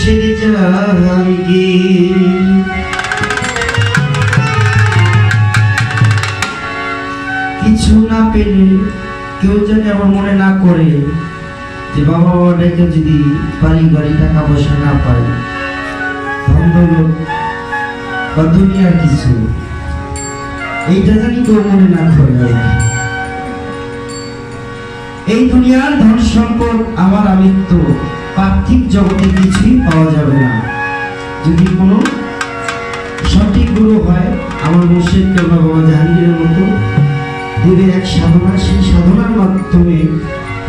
মুর্শিদ জাহাঙ্গীর। কিছু না পেলে কেউ যেন আমার মনে না করে যে বাবা বাবা ডেকে যদি বাড়ি গাড়ি টাকা পয়সা না পায়। ধন বা দুনিয়ার কিছু। এইটা জানি কেউ মনে না করে এই দুনিয়ার ধন সম্পদ আমার আমিত্ব পার্থিব জগতে কিছুই পাওয়া যাবে না। যদি কোনো সঠিক গুরু হয়, আমার মুর্শিদ কেবলা বাবা জাহাঙ্গীরের মতো দেবে এক সাধনা, সেই সাধনার মাধ্যমে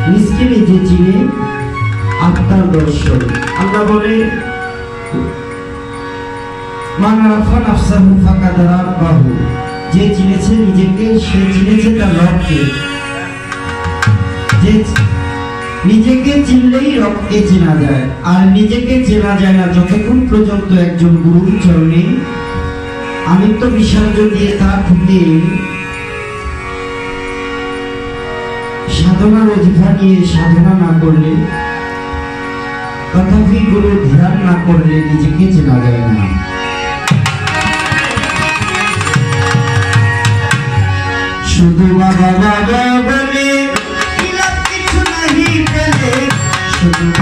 নিজকে নিজে চিনে আত্মার দর্শন। আল্লাহ বলে মানারাফা নাফসাহু ফাকাদারা বাহু যে চিনেছে নিজেকে, সে চিনেছে তার রবকে। যে নিজেকে চিনলেই রবকে চেনা যায়। আর নিজেকে চেনা যায় না যতক্ষণ পর্যন্ত একজন গুরুর চরণে আমিত্ব বিসর্জ দিয়ে তার থেকে সাধনার অধিকার নিয়ে সাধনা না করলে, তথাপি গুরু ধ্যান না করলে নিজেকে চেনা যায় না। শুধু বাবা বাবা। শুধু বাবা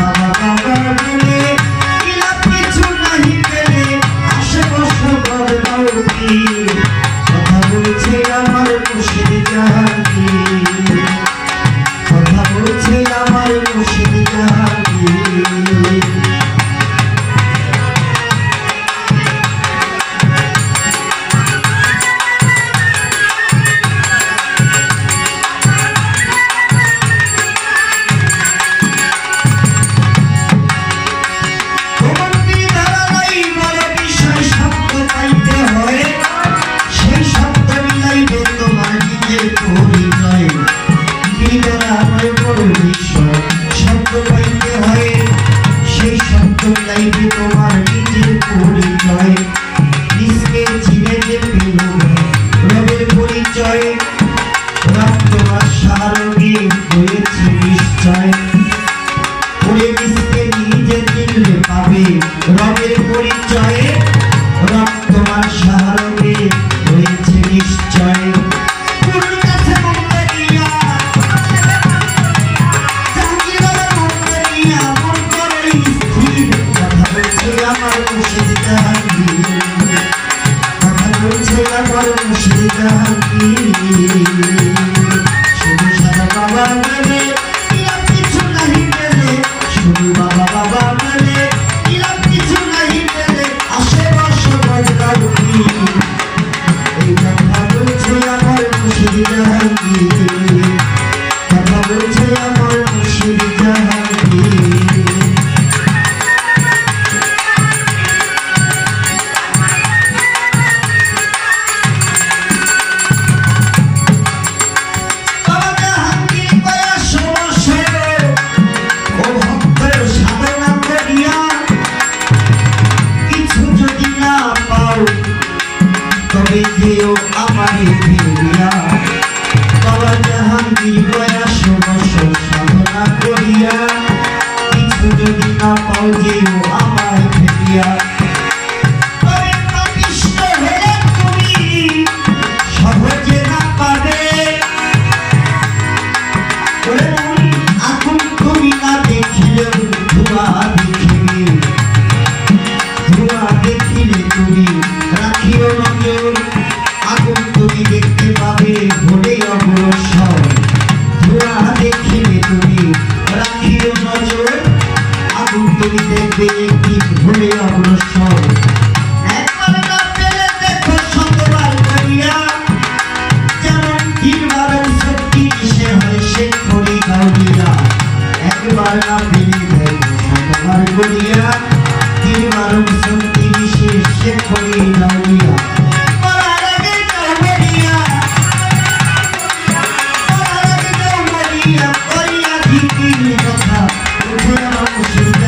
Put on the.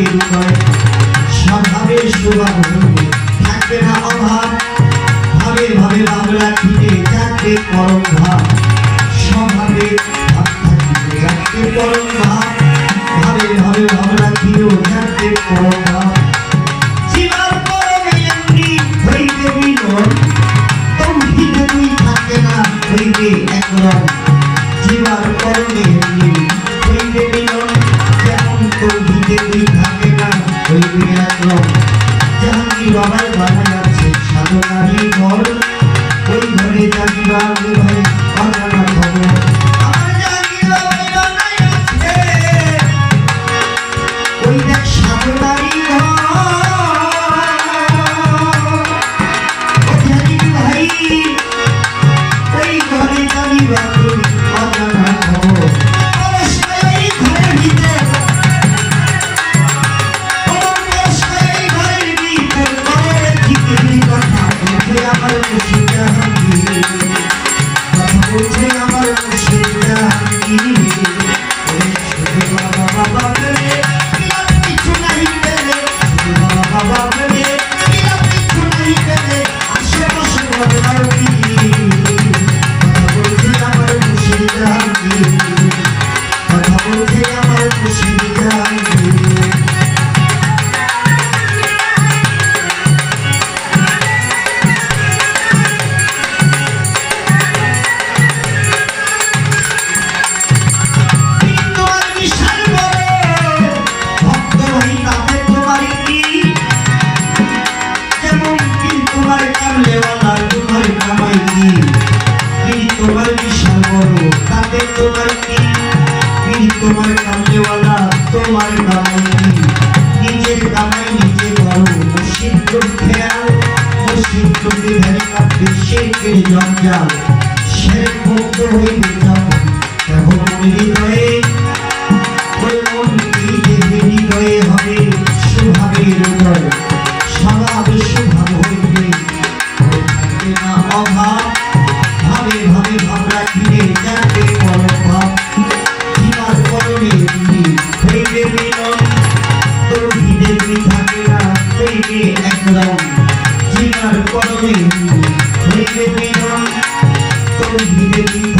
হৃদয় স্বভাবে সুবাহ থাকবে না অভাব। ভাবে ভাবে বাংলা খিটে থাকবে করম ভাব স্বভাবে ভাব থাকবে দেখো পরদিন ধীরে ধীরে তুমি ধীরে ধীরে